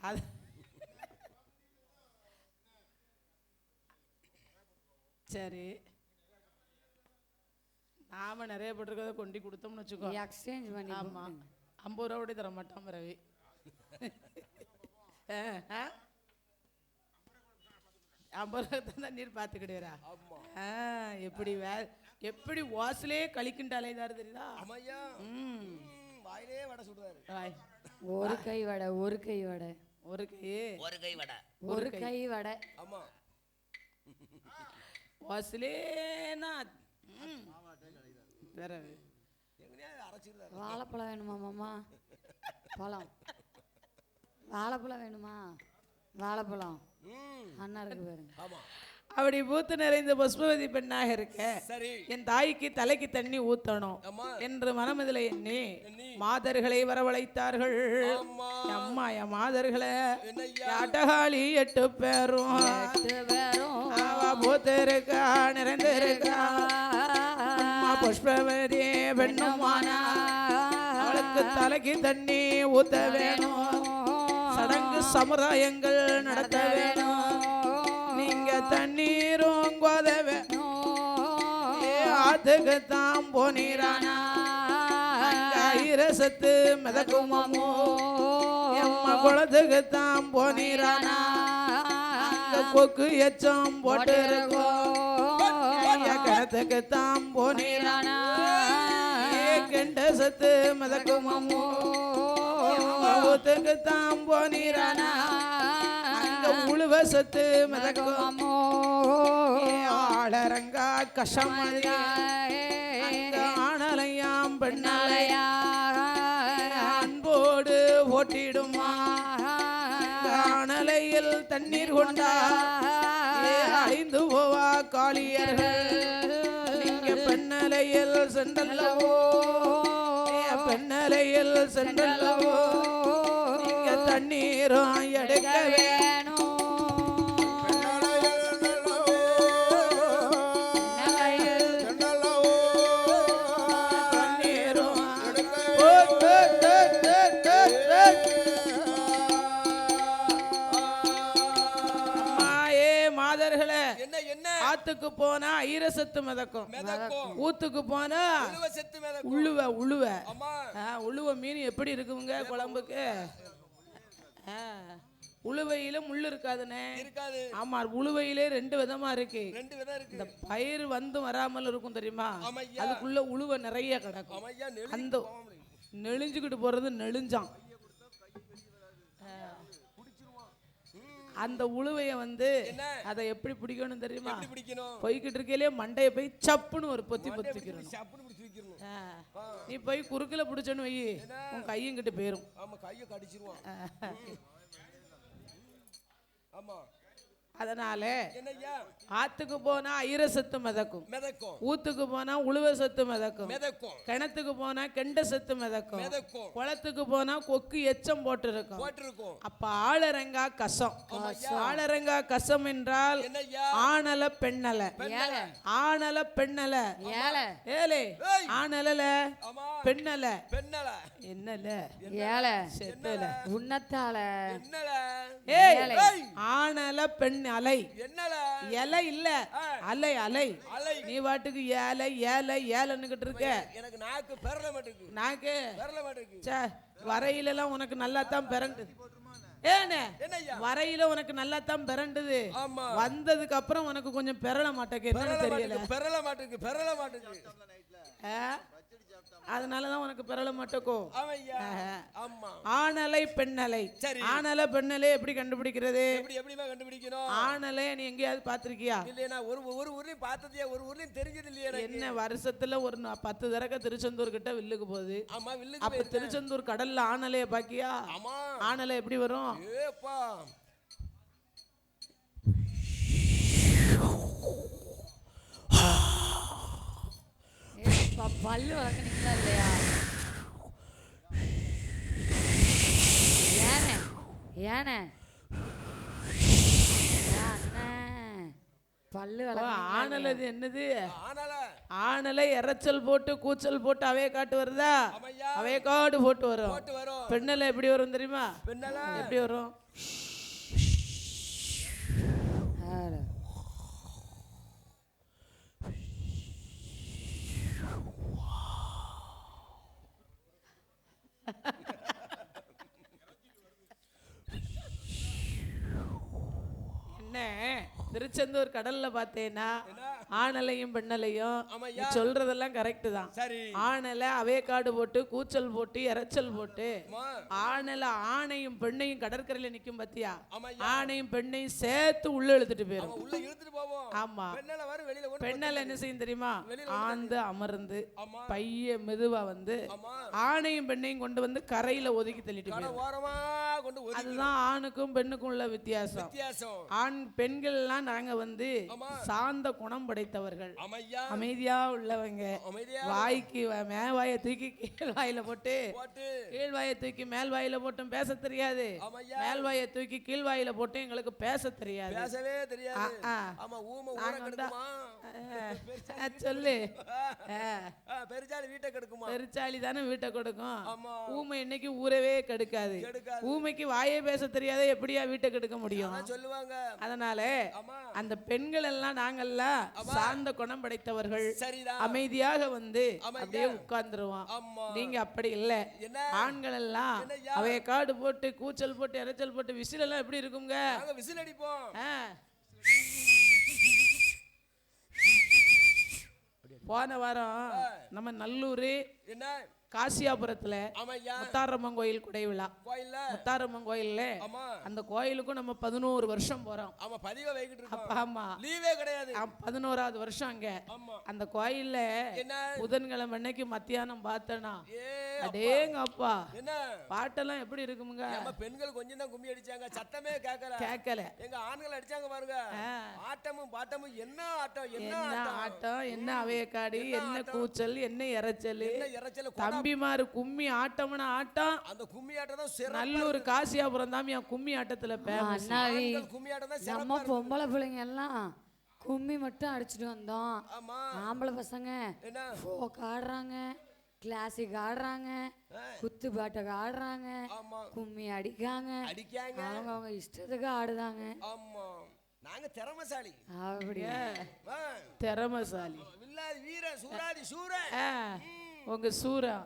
அது சரி. நாம நிறைய போட்டிருக்கத கொண்டு கொடுத்தோம்னு வச்சுக்கோ. எக்ஸ்சேஞ்ச் பண்ணி ஆமா. ஐம்பது ரூபா கூட தர மாட்டான் ரவி? ஐம்பது ரூபா தான் நீர் பார்த்துக்கிடுறா ஆ எப்படி வே எப்படி வாசலே கழிக்கின்றாலே இதாக தெரியுதா? ம். வாயிலே வடை சுடுறாரு. ஒரு கை வடை ஒரு கை வடை. ஒரு கை. ஒரு கை வடை. ஒரு கை. வடை. ஆமா. வாசலேனா அரைச்சிடுறாரு வாழைப்பழம் வேணுமா மாமா? பழம். வாழைப்பழம் வேணுமா? வாழைப்பழம். ம். அண்ணா இருக்கு பாருங்க. ஆமா. அப்படி பூத்து நிறைந்த புஷ்பவதி பெண்ணாக இருக்க சரி. என் தாய்க்கு தலைக்கு தண்ணி ஊத்தணும் என்று மனமிதில் எண்ணி எண்ணி. மாதர்களை வரவழைத்தார்கள். அம்மா. என் மாதர்களை அட்டகாளி எட்டு பேரும். எட்டு பேரும். அவ பூத்து இருக்கா நிறைந்திருக்கா. அம்மா புஷ்பவதி பெண்ணுமானா அவளுக்கு தலைக்கு தண்ணி ஊத்த வேணும். சடங்கு சமுதாயங்கள் நடத்த வேணும். தண்ணீரும் கோத வேணும் ஆத்துக்கு தான் போனீரானா ஐரசத்து மிதக்குமோ எம்ம குளத்துக்கு தான் போனீரானா கொக்கு எச்சம் போட்டு இருக்கோம் ஐயா தான் போனீரானா? கெண்ட சத்து மிதக்குமோ ஊத்துக்கு தான் போனீரானா? மிதக்கும். ஆளரங்கா கஷமதி. அங்க ஆணலையாம் பெண்ணாலையா. அன்போடு ஓட்டிடுமா. ஆணலையில் தண்ணீர் கொண்டா. அழிந்து போவா காளியர்கள். நீங்க பெண்ணலையில் சென்றல்லவோ. பெண்ணலையில் சென்றல்லவோ. தண்ணீரும் எடுக்க போனா ஐரசத்து மிதக்கும். மிதக்கும். ஊத்துக்கு போனா உழுவ செத்து உழுவ உழுவ. மீன் எப்படி இருக்குங்க குழம்புக்கு? உழுவையில முள்ளு இருக்காதுண்ணே. இருக்காது. ஆமா உழுவையிலே ரெண்டு விதமா இருக்கு. ரெண்டு விதம் இருக்கு. இந்த பயிர் வந்து வராமல் இருக்கும் தெரியுமா? அதுக்குள்ள உழுவ நிறைய கிடக்கும். அந்த நெளிஞ்சுக்கிட்டு போறது நெளிஞ்சான். அந்த உழுவைய வந்து அதை எப்படி பிடிக்கணும் தெரியுமா? போய்கிட்டு இருக்கையிலே மண்டைய போய் சப்புன்னு ஒரு பொத்தி. ஆ. நீ போய் குறுக்கில் பிடிச்சன்னு வை. உன் கையும் கிட்ட போயிரும். ஆமா கையை கடிச்சிருவான். ஆமா. அதனால ஆத்துக்கு போனா ஐரசத்து மிதக்கும். மிதக்கும். ஊத்துக்கு போனா உழுவ சத்து மிதக்கும். மிதக்கும். கிணத்துக்கு போனா கெண்ட சத்து மிதக்கும். மிதக்கும். குளத்துக்கு போனா கொக்கு எச்சம் போட்டு இருக்கும் போட்டிருக்கும். அப்ப ஆளரங்கா கசம். ஆளரங்கா கசம் என்றால் ஆணல பெண்ணல. ஆணல பெண்ணல. ஏழை. ஏலே. ஆணல பெண்ணல. பெண்ணல. என்னல? ஏழை. செத்தல. உன்னத்தால. என்னல? ஏய். ஆணல பெண் அலை. இலை இல்ல. அலை அலை. நீ பாட்டுக்கு ஏலை ஏலை ஏலைன்னுகிட்டு இருக்க. எனக்கு நாக்கு பெறல மாட்டேங்குது நாக்கு? பெறல மாட்டேங்குது சே வரையிலலாம் உனக்கு நல்லா தான் பிறண்டுது ஏனே வரையில உனக்கு நல்லா தான் பிறண்டுது. வந்ததுக்கு அப்புறம் உனக்கு கொஞ்சம் பெறல மாட்டேங்க பெறல என்னன்னு தெரியல. மாட்டேங்குது பெறல மாட்டேங்குது பெறல மாட்டேங்குது? அதனாலதான் உனக்கு பெறல மாட்டேக்கோ ஆணலை பெண்ணலை. சரி. ஆணலை பெண்ணலை எப்படி கண்டுபிடிக்கிறது? எப்படி எப்படிமா கண்டுபிடிக்கணும்? ஆணலை நீ எங்கேயாவது பார்த்திருக்கியா? இல்லையா நான் ஒரு ஒரு ஊர்லயும் பார்த்ததையா ஒரு ஊர்லயும் தெரிஞ்சது இல்லையா என்ன வருஷத்துல ஒரு பத்து தடவை திருச்செந்தூர் கிட்ட வில்லுக்கு போகுது. ஆமா வில்லுக்கு அப்ப திருச்செந்தூர் கடல்ல ஆணலைய பாக்கியா? ஆணலை எப்படி வரும்? பல்லு வளர்க்குறீங்களா இல்லையா? ஏனே ஏனே? பல்லு ஆணல் அது என்னது? ஆனால இறைச்சல் போட்டு கூச்சல் போட்டு அவைய காட்டு வருதா? அவைய காடு போட்டு வரும். போட்டு வரும். பெண்ணல எப்படி வரும் தெரியுமா? எப்படி வரும் ஆளு. என்ன திருச்செந்தூர் கடல்ல பார்த்தேன்னா ஆணலையும் பெண்ணலையும் சொல்றதெல்லாம் கரெக்ட் தான். ஆணலை அவேக்காடு போட்டு கூச்சல் போட்டு இறைச்சல் போட்டு ஆணலை ஆணையும் பெண்ணையும் கடற்கரையில நிக்கும் பாத்தியா? ஆணையும் பெண்ணையும் சேர்த்து உள்ள இழுத்துட்டு போயிரும். ஆமா பெண்ணால என்ன செய்யும் தெரியுமா? ஆந்து அமர்ந்து பைய மெதுவா வந்து ஆணையும் பெண்ணையும் கொண்டு வந்து கரையில ஒதுக்கி தள்ளிட்டு போயிரும். கொண்டு அதுதான் ஆணுக்கும் பெண்ணுக்கும் உள்ள வித்தியாசம். வித்தியாசம். ஆண் பெண்கள்லாம் நாங்க வந்து சாந்த குணம் படைத்தவர்கள். அமைதியா உள்ளவங்க. வாய்க்கு மேவாயை தூக்கி கீழ் வாயில போட்டு கீழ் வாயை தூக்கி மேல் வாயில போட்டும் பேச தெரியாது. மேல் வாயை தூக்கி கீழ் வாயில போட்டும் எங்களுக்கு பேச தெரியாது. பேசவே தெரியாது. சொல்லு. பெருச்சாளி வீட்டை கெடுக்குமா? பெருச்சாளி தானே வீட்டை கொடுக்கும். ஆமா. ஊமை இன்னைக்கு ஊரவே கெடுக்காது. கெடுக்காது. ஊமைக்கு வாயே பேச தெரியாத எப்படியா வீட்டை கெடுக்க முடியும்? சொல்லுவாங்க. அதனால அந்த பெண்கள் எல்லாம் நாங்கெல்லாம் சார்ந்த குணம் படைத்தவர்கள். அமைதியாக வந்து. அப்படியே உட்கார்ந்துருவோம். நீங்க அப்படி இல்ல. ஆண்கள் எல்லாம்? அவைய காடு போட்டு கூச்சல் போட்டு இறைச்சல் போட்டு விசில் எல்லாம் எப்படி இருக்குங்க? விசில் அடிப்போம். போன வாரம் நம்ம நல்லூர் என்ன? காசியாபுரத்துல முத்தாரம்மன் கோயில் குடை விழா கோயில்ல? முத்தாரம்மன் கோயில்ல அந்த கோயிலுக்கும் நம்ம பதினோரு வருஷம் போறோம். ஆமா பதிவை வைக்கிட்டு இருக்கோம். அப்ப ஆமா. லீவே கிடையாது. பதினோராவது வருஷம் அங்க. அந்த கோயில்ல புதன்கிழமை அன்னைக்கு மத்தியானம் பார்த்தேனா? அடேங்க அப்பா. என்ன? பாட்டெல்லாம் எப்படி இருக்குமுங்க? பெண்கள் கொஞ்சம் தான் கும்மி அடிச்சாங்க. சத்தமே கேட்கல கேட்கல எங்க ஆண்கள் அடிச்சாங்க பாருங்க. ஆட்டமும் பாட்டமும் என்ன ஆட்டம்? என்ன ஆட்டம்? என்ன அவையக்காடி? என்ன கூச்சல்? என்ன இறைச்சல்? என்ன இறைச்சல? தம்பிமாரு கும்மி ஆட்டம்னு ஆட்டம் அந்த கும்மி ஆட்டம் தான் நல்லூர் காசியாபுரம் தான் என் கும்மி ஆட்டத்துல பேமஸ் அண்ணாவி ஆண்கள் கும்மி ஆட்டம் தான் நம்ம பொம்பளை பிள்ளைங்க எல்லாம் கும்மி மட்டும் அடிச்சுட்டு வந்தோம். ஆமா. ஆம்பளை பசங்க ஃபோக் ஆடுறாங்க கிளாசிக் ஆடுறாங்க குத்து பாட்டுக்கு ஆடுறாங்க ஆமா. கும்மி அடிக்காங்க. அவங்க அவங்க இஷ்டத்துக்கு ஆடுதாங்க. ஆமா. நாங்க திறமசாலி. அப்படியா. திறமசாலி. வில்லாதி வீரன் சூராதி சூர உங்க சூரா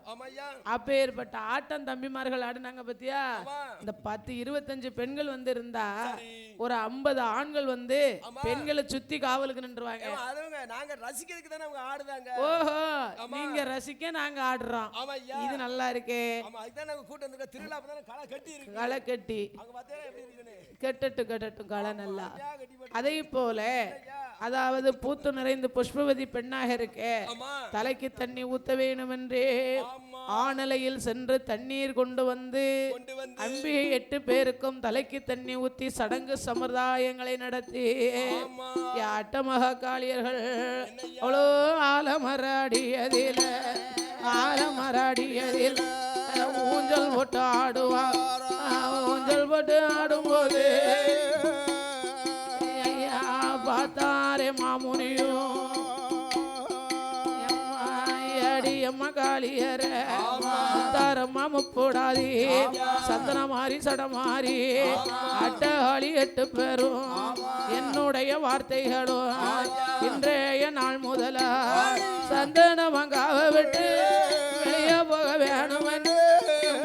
அப்பேற்பட்ட ஆட்டம் தம்பிமார்கள் ஆடுனாங்க பத்தியா? இந்த பத்து இருபத்தஞ்சு பெண்கள் வந்து இருந்தா. ஒரு ஐம்பது ஆண்கள் வந்து. பெண்களை சுத்தி காவலுக்கு நின்றுவாங்க. நாங்க ரசிக்கிறதுக்கு தானே அவங்க ஆடுதாங்க ஓஹோ நீங்க ரசிக்க நாங்க ஆடுறோம். இது நல்லா இருக்கே. களை கட்டி கெட்டட்டும் கெட்டட்டும் களை நல்லா. அதே போல. அதாவது பூத்து நிறைந்து புஷ்பவதி பெண்ணாக இருக்கே. தலைக்கு தண்ணி ஊத்த வேணுமென்றே ஆமா. ஆனலையில் சென்று தண்ணீர் கொண்டு வந்து அம்பிகை எட்டு பேருக்கும் தலைக்கு தண்ணி ஊத்தி சடங்கு சம்பிரதாயங்களை நடத்தி ஆமா. யாட்டமக காளியர்கள் அவ்வளோ ஆலமராடியதில் ஆலமராடியதில் ஊஞ்சல் போட்டு ஆடுவா. ஊஞ்சல் போட்டு ஆடும்போது காளியர முத்தாரம்மா முப்போடாதி சந்தன மாறி சட மாறி அட்டகாளி எட்டு பேரும். என்னுடைய வார்த்தைகளும் இன்றைய நாள் முதல சந்தன மங்காவ விட்டு வெளியே போக வேணுமென்று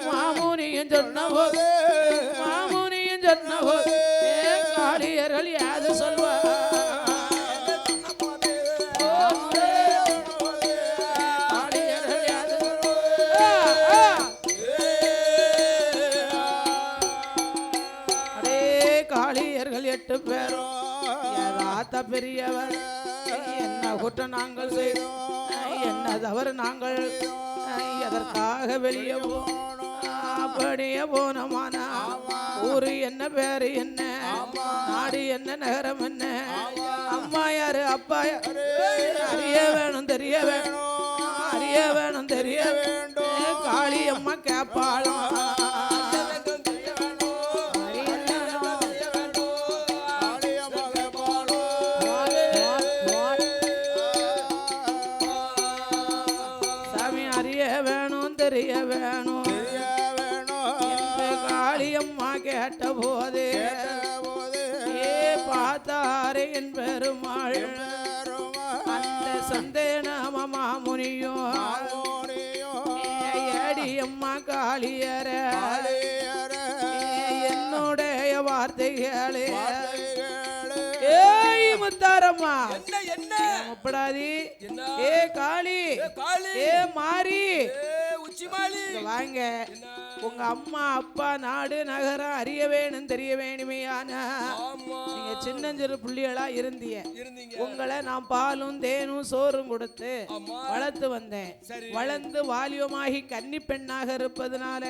மாமுனியும் சொன்ன போது மாமுனியும் சொன்ன போது காளியர்கள் யாது சொல்வார்? பெரியவர். என்ன குற்றம் நாங்கள் செய்தோம்? என்ன தவறு நாங்கள்? எதற்காக வெளியே போனோம்? அப்படியே போனோமானா ஊரு என்ன பேரு என்ன? நாடு என்ன நகரம் என்ன? அம்மா யாரு அப்பா யாரு? அறிய வேணும் தெரிய வேணும். அறிய வேணும் தெரிய வேண்டும் காளி அம்மா கேப்பாளாம். அம்மா காளியர. என்னுடைய வார்த்தைகளே. ஏய் முத்தாரம்மா. என்ன என்ன? ஏ காளி. ஏ, மாறி. வாங்க? உங்க அம்மா அப்பா நாடு நகரம் அறிய வேணும் தெரிய வேணுமையானா நீங்க சின்னஞ்சிறு புள்ளிகளா இருந்தீங்க. இருந்தீங்க. உங்களை நான் பாலும் தேனும் சோறும் கொடுத்து வளர்த்து வந்தேன். வளர்ந்து வாலிபமாகி கன்னி பெண்ணாக இருப்பதனால?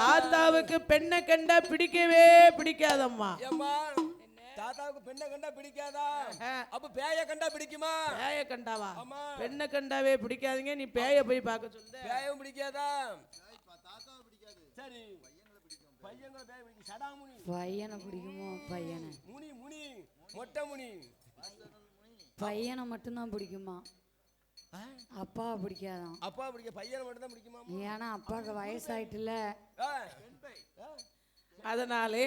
தாத்தாவுக்கு பெண்ணை கண்டா பிடிக்கவே பிடிக்காதம்மா. தாத்தாவுக்கு பெண்ணை கண்டா பிடிக்காதா? அப்ப பேய கண்டா பிடிக்குமா? பேய கண்டாவா? பெண்ணை கண்டாவே பிடிக்காதீங்க நீ பேய போய் பார்க்க சொல்லுத. பேயும் பிடிக்காதா. சரி. பிடிக்கும். சடாமுனி. பையனை பிடிக்குமோ? பையனை. முனி முனி. மொட்டை முனி. பையனை மட்டும்தான் பிடிக்குமா? அப்பாவை பிடிக்காதான். அப்பா பிடிக்க பையனை மட்டும் தான் பிடிக்குமா ஏன்னா அப்பாவுக்கு வயசாயிட்டுல. அதனாலே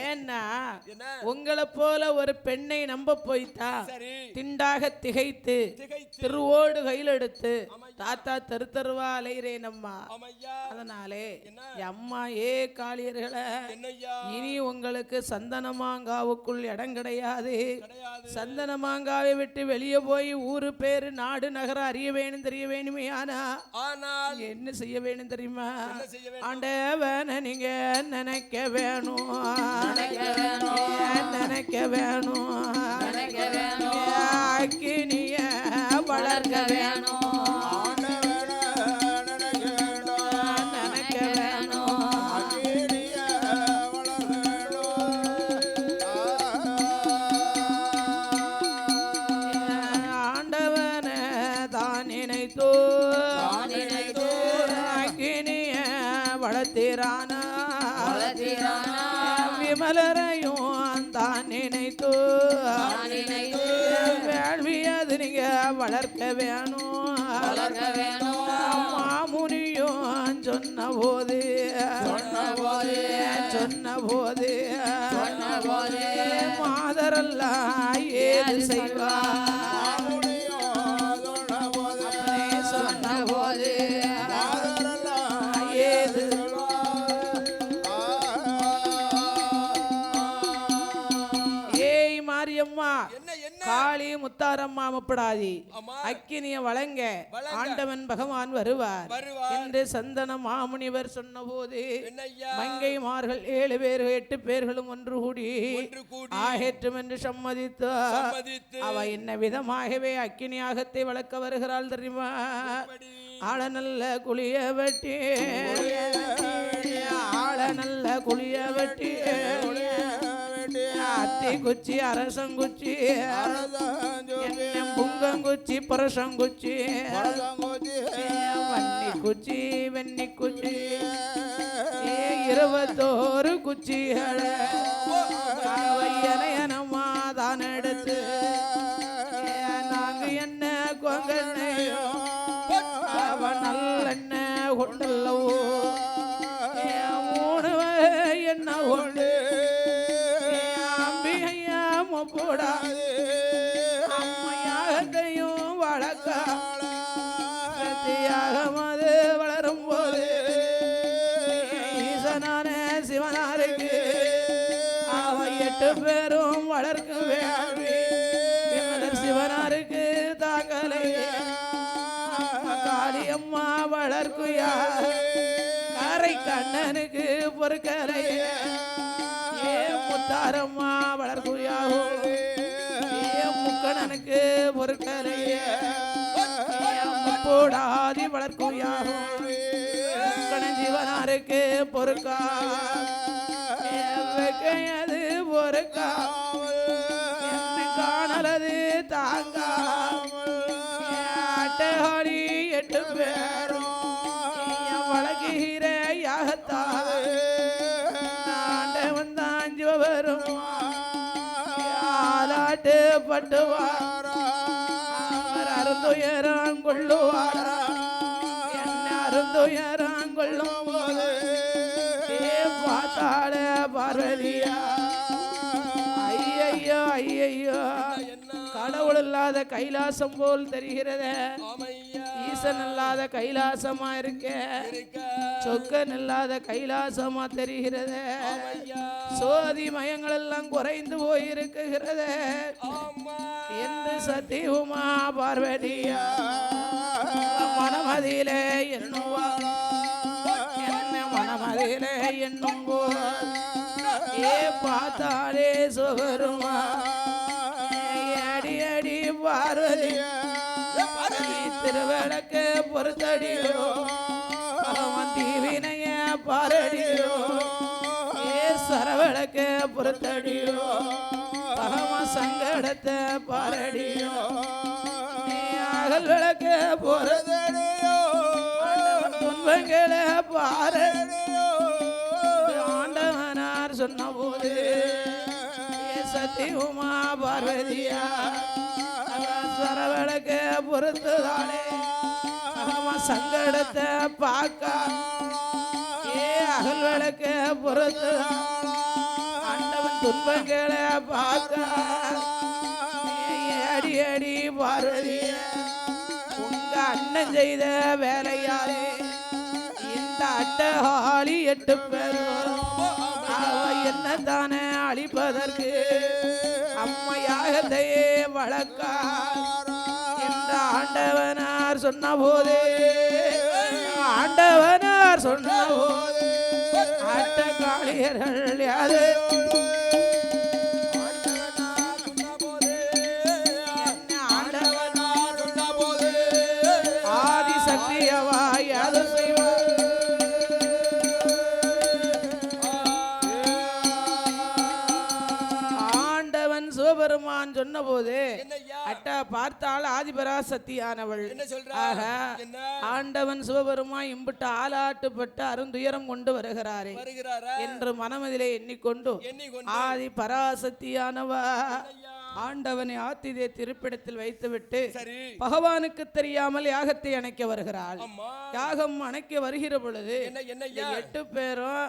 ஏன்னா என்ன? உங்களை போல ஒரு பெண்ணை நம்ப போய்த்தா திண்டாக திகைத்து திருவோடு கையில் எடுத்து தாத்தா தெரு தெருவா அலைகிறேன் அம்மா அதனாலே என்ன? அம்மா ஏ காளியர்களே இனி உங்களுக்கு சந்தனமாங்காவுக்குள் இடம் கிடையாது. சந்தனமாங்காவை விட்டு வெளியே போய் ஊரு பேரு நாடு நகரம் அறிய வேணும் தெரிய வேணுமே ஆனா என்ன செய்ய வேணும் தெரியுமா? என்ன ஆண்டவன நீங்க நினைக்க வேணும். நினைக்க வேணும். அக்கினிய வளர்க்க வேணும். வேள்வியது நீங்க வளர்க்க வேணும். மாமுனியும் சொன்ன போது சொன்ன போது மாதரெல்லாம் ஏது செய்வா? முத்தாரம்மா முப்படாதி அக்கினிய வழங்க. ஆண்டவன் பகவான் வருவார். என்று சந்தன மாமுனிவர் சொன்னபோது மங்கைமார்கள் ஏழு பேர் எட்டு பேர்களும் ஒன்று கூடி ஆகேற்றும் என்று சம்மதித்து சம்மதித்து அவ என்ன விதமாகவே அக்கினியாகத்தை வளர்க்க வருகிறாள் தெரியுமா? படி ஆள நல்ல குளிய வெட்டி ஆள நல்ல குளிய வெட்டி అత్తిగుచ్చి అరసంగుచ్చి బుంగంగుచ్చి పొరసంగుచ్చి వన్ని కుచ్చి వెన్ని కుచ్చి ఇరవతోరు కుచ్చి హడ அம்பிகையா முப்போடா அம்மையாகத்தையும் வளர்க்க. பிரத்தியாக அது வளரும் போது ஈசனான சிவனாருக்கு அவன் எட்டு பேரும் வளர்க்கும் வேள்வி சிவனாருக்கு தாக்கலை. காளியம்மா வளர்க்குயா. கரை கண்ணனுக்கு பொறுக்கலை. ஏ முத்தாரம்மா வளர்க்குயா. பொறுக்கலை போடாதி வளர்க்குயாவோ முக்கணன் ஜீவனாருக்கு பொறுக்கா. பொறுக்கா. காணலது தாங்கா. ஆட்டகாரி எட்டு பேரும். வழங்குகிற யாகத்தா ஆண்டவன் தான் சிவபெரும் ஆலாட்டு பட்டுவார் அவர் அருந்துயரம் கொள்ளுவாரா என்ன அருந்துயரம் கொள்ளும் போது ஏ பார்த்தாள பார்வதியா ஐயையோ ஐயையோ கடவுள் இல்லாத கைலாசம் போல் தெரிகிறதே. ஈசன் இல்லாத கைலாசமா இருக்க. சொக்கன் இல்லாத கைலாசமா தெரிகிறதே. சோதி மயங்கள் எல்லாம் குறைந்து போயிருக்குகிறது. என்று சத்தியமா பார்வதியா மனமதியிலே எண்ணுவா என்ன மனமதியிலே எண்ணுங்கோ? ஏ பார்த்தாலே சுகருமா? அடி அடி பார்வதி திருவிளக்கு பொறுத்தடியோ? பொறுத்தடியோ? பகவ சங்கடத்தை பாரடியோ? அகல் விளக்க பொறுத்தடியோ துன்பங்களை பாரடியோ ஆண்டவனார் சொன்ன போது சத்தியமா பார்வதியா? சரவழக்க பொறுத்துதானே அவன் சங்கடத்தை பார்க்க. ஏ அகல் விளக்க பொறுத்துதான் துன்பங்களை பார்க்க அடி அடி பாரதி. உங்க அண்ணன் செய்த வேலையாலே இந்த அட்டஹாலி எட்டு பெறும் அவ என்ன தானே அழிப்பதற்கு அம்மையாகத்தையே வழக்கா என்ற ஆண்டவனார் சொன்ன போதே ஆண்டவனார் சொன்ன போதே ஆட்ட காளியர்கள் யாது ஆண்டவன் சிவபெருமான் சொன்னபோது என்னய்யா அட்டா பார்த்தால் ஆதிபராசக்தியானவள். என்ன ஆண்டவன் சிவபெருமான் இம்பிட்டு ஆளாட்டுப்பட்டு அருந்துயரம் கொண்டு வருகிறாரே. என்று மனமதிலே எண்ணிக்கொண்டு ஆதி பராசக்தியானவ ஆண்டவனை ஆத்திதே திருப்பிடத்தில் வைத்துவிட்டு பகவானுக்கு தெரியாமல் யாகத்தை அணைக்க வருகிறாள். யாகம் அணைக்க வருகிற பொழுது எட்டு பேரும்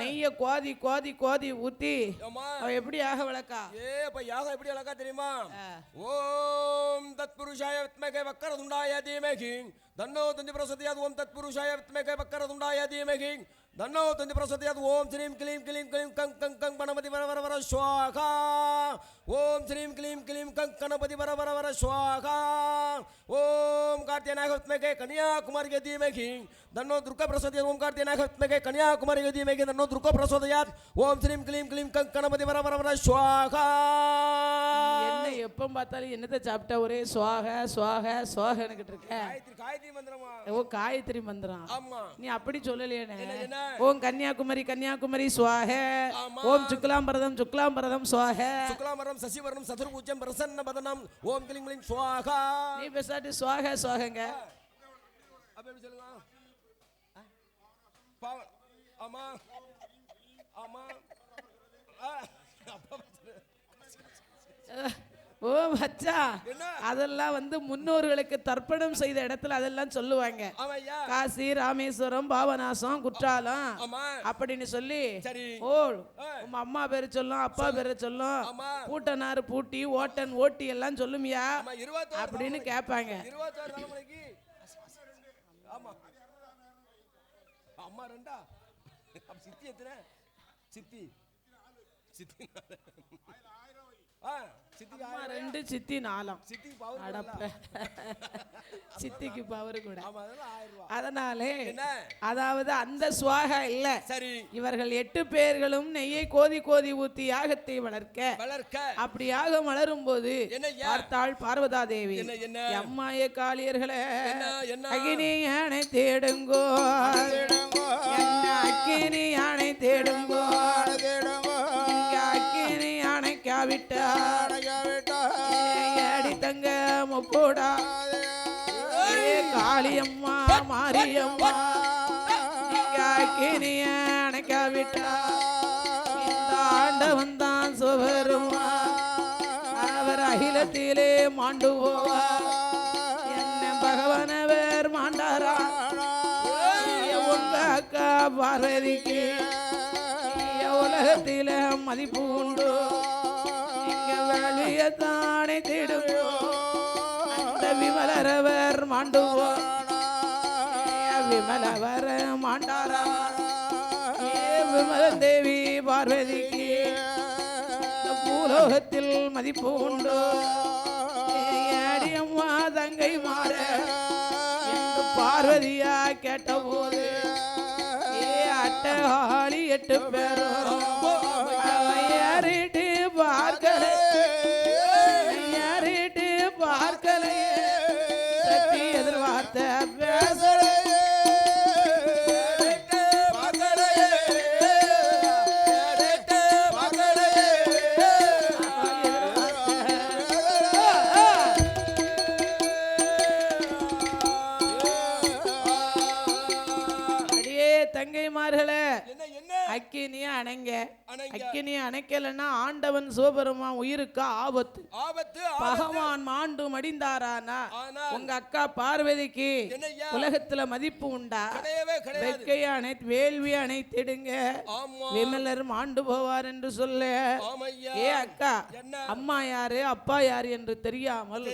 நெய்ய கோதி கோதி கோதி ஊத்தி அவ எப்படி யாக விளக்கா ஏ அப்ப யாகம் எப்படி அழகா தெரியுமா? ஓம் தத் புருஷாய வக்கரதுண்டாய தீமகி தன்னோ தந்தி பிரசதி அதுவும் தத் புருஷாய வக்கரதுண்டாய தீமகி தன்னோ தந்தி பிரசதியாத் ஓம் ஸ்ரீம் கிளீம் கிளீம் கிளீம் கங் கங் கங் கணபதி வர வர வர ஸ்வாகா ஓம் ஸ்ரீம் கிளீம் கிளீம் கங் கணபதி வர வர வர ஸ்வாகா ஓம் கார்த்தியநாயக வித்மகே கன்யாகுமாரி தீமகி. தன்னோ துர்கா பிரசதியாத் ஓம் கார்த்தியநாயக வித்மகே கன்யாகுமாரி தீமகி. தன்னோ துர்கா பிரசோதயாத் ஓம் ஸ்ரீம் கிளீம் கிளீம் கங் கணபதி வர வர வர ஸ்வாகா என்ன எப்ப பார்த்தாலும் என்னத்தை சாப்பிட்டா ஒரே சுவாக சுவாக சுவாகன்னுகிட்டு இருக்க. காயத்ரி காயத்ரி மந்திரமா? ஓ காயத்ரி மந்திரம். ஆமா. நீ அப்படி சொல்லலையே என்ன? ஓம் கன்னியாகுமரி கன்னியாகுமரி சுவாக. ஓம் சுக்லாம்பரதம் சுக்லாம்பரதம் சுவாக சுக்லாமரம் சசிவரணம் சதுர்பூஜம் பிரசன்ன பதனம். ஓம் கிளிங் கிளிங் சுவாகா நீ பேசாட்டு சுவாக சுவாகங்க அப்ப எப்படி சொல்லுங்க? ஆமா. ஆமா. ஆ. ஓ என்ன? அதெல்லாம் வந்து முன்னோர்களுக்கு தர்ப்பணம் செய்த இடத்துல அதெல்லாம் சொல்லுவாங்க. காசி ராமேஸ்வரம் பாபநாசம் குற்றாலம் அப்படின்னு சொல்லி. சரி. ஓ. உங்க அம்மா பேரு சொல்லும் அப்பா பேரு சொல்லும். ஆமா. பூட்டனார் பூட்டி ஓட்டன் ஓட்டி எல்லாம் சொல்லுமியா? அப்படின்னு கேட்பாங்க. அம்மா ரெண்டா? சித்தி எத்தனை? சித்தி. சித்தி ரெண்டு சித்தி நாலாம். சித்திக்கு பவர் கூட. அதனாலே அதாவது அந்த சுவாக இல்ல. சரி. இவர்கள் எட்டு பேர்களும் நெய்யை கோதி கோதி ஊத்தி யாகத்தை வளர்க்க. வளர்க்க. அப்படி யாகம் வளரும் போது? பார்த்தாள் பார்வதா தேவி. அம்மாய காளியர்களே அகினி யானை தேடுங்கோ. அக்கினி யானை தேடுங்கோ. அக்கினி யானை காவிட்டா அடி தங்க முப்போடா ஏ காளியம்மா மாரியம்மா இங்க அக்கினி யானை காவிட்டா இந்த ஆண்டவன் தான் சுவருமா அவர் அகிலத்திலே மாண்டு போவா என்ன பகவானவர் மாண்டாரா? உங்க அக்கா பார்வதிக்கு. உலகத்தில மதிப்பு உண்டு. இங்க வெளியத்தானே தேடுவோம் அந்த விமலரவர் மாண்டுவோம் விமலவர் மாண்டாரா. விமல தேவி பார்வதிக்கு பூலோகத்தில் மதிப்பு உண்டு. அடியம்மா தங்கை மாற பார்வதியா கேட்டபோது ஏ அட்டகாளி எட்டு பேரும் அக்கினிய அணைக்கலைன்னா ஆண்டவன் சிவபெருமான் உயிருக்கு ஆபத்து. ஆபத்து பகவான் மாண்டு மடிந்தாரானா உங்க அக்கா பார்வதிக்கு உலகத்துல மதிப்பு உண்டா? வெக்கைய அனைத்து வேள்வி அணைத்திடுங்க. விமலர் மாண்டு போவார் என்று சொல்ல. ஏ அக்கா அம்மா யாரு அப்பா யாரு என்று தெரியாமல்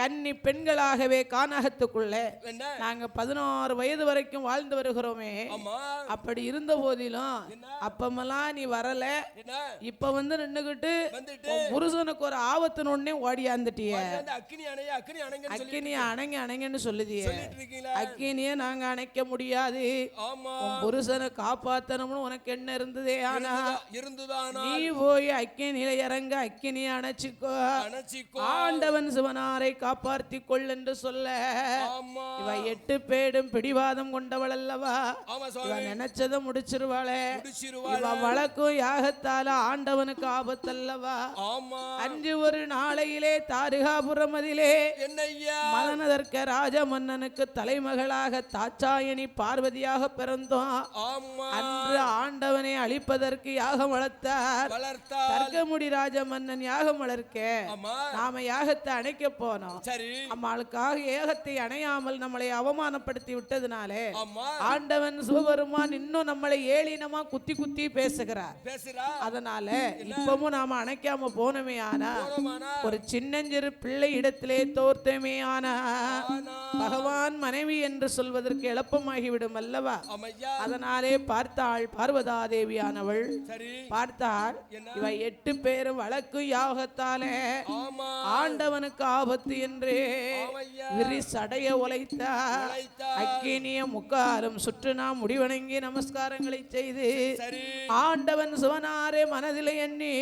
கன்னி பெண்களாகவே கானகத்துக்குள்ளே நாங்க பதினாறு வயது வரைக்கும் வாழ்ந்து வருகிறோமே. அப்படி இருந்த போதிலும் அப்பமெல்லாம் நீ வரல. இப்ப வந்து நின்னுகிட்டு புருஷனுக்கு ஒரு ஆபத்துன்னு உடனே ஓடியாந்துட்டிய அக்கினி அணைங்க அணைங்கன்னு சொல்லுதிய. அக்கினிய நாங்க அணைக்க முடியாது. புருஷனை காப்பாத்தணும்னு உனக்கு என்ன இருந்ததே ஆனா இருந்துதானா நீ போய் அக்கினியில இறங்க அக்கினிய அணைச்சிக்கோ. ஆண்டவன் சிவனாரை காப்பாற்றி கொள் என்று சொல்ல. இவ எட்டு பேடும் பிடிவாதம் கொண்டவள் அல்லவா? நினைச்சத முடிச்சிருவாளே. இவ வழக்கும் யாகத்தால ஆண்டவனுக்கு ஆபத்தல்லவா? அன்று ஒரு நாளையிலே தாருகாபுரம் அதிலே மதனதற்க ராஜ மன்னனுக்கு தலைமகளாக தாச்சாயணி பார்வதியாக பிறந்தோம். அன்று ஆண்டவனை அழிப்பதற்கு யாகம் வளர்த்தார். தர்க்கமுடி ராஜ மன்னன் யாகம் வளர்க்க நாம யாகத்தை அணைக்க போனோம். நம்மளுக்காக ஏகத்தை அணையாமல் நம்மளை அவமானப்படுத்தி விட்டதுனாலே ஆண்டவன் சிவபெருமான் இன்னும் நம்மளை ஏளினமா குத்தி குத்தி பேசுகிறார். பேசுறா? அதனால இப்பவும் நாம அணைக்காம போனமே ஆனா ஒரு சின்னஞ்சிறு பிள்ளை இடத்திலே தோர்த்தமே ஆனா பகவான் மனைவி என்று சொல்வதற்கு எளப்பமாகிவிடும் அல்லவா? அதனாலே பார்த்தாள் பார்வதாதேவியானவள். சரி. பார்த்தாள்? இவ எட்டு பேரும் வழக்கு யாகத்தாலே ஆண்டவனுக்கு ஆபத்து என்று விரி சடைய உழைத்தார். அக்கினிய முக்காரும் சுற்று நாம் முடிவணங்கி நமஸ்காரங்களை செய்து ஆண்டவன் சிவனாரே மனதில் எண்ணி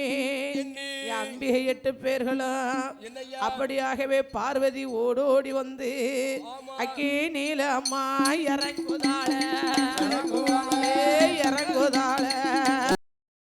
அம்பிகை எட்டு பேர்களும் அப்படியாகவே பார்வதி ஓடோடி வந்து. அக்கி நீலம்மா இறங்குதாளே. இறங்குதாளே.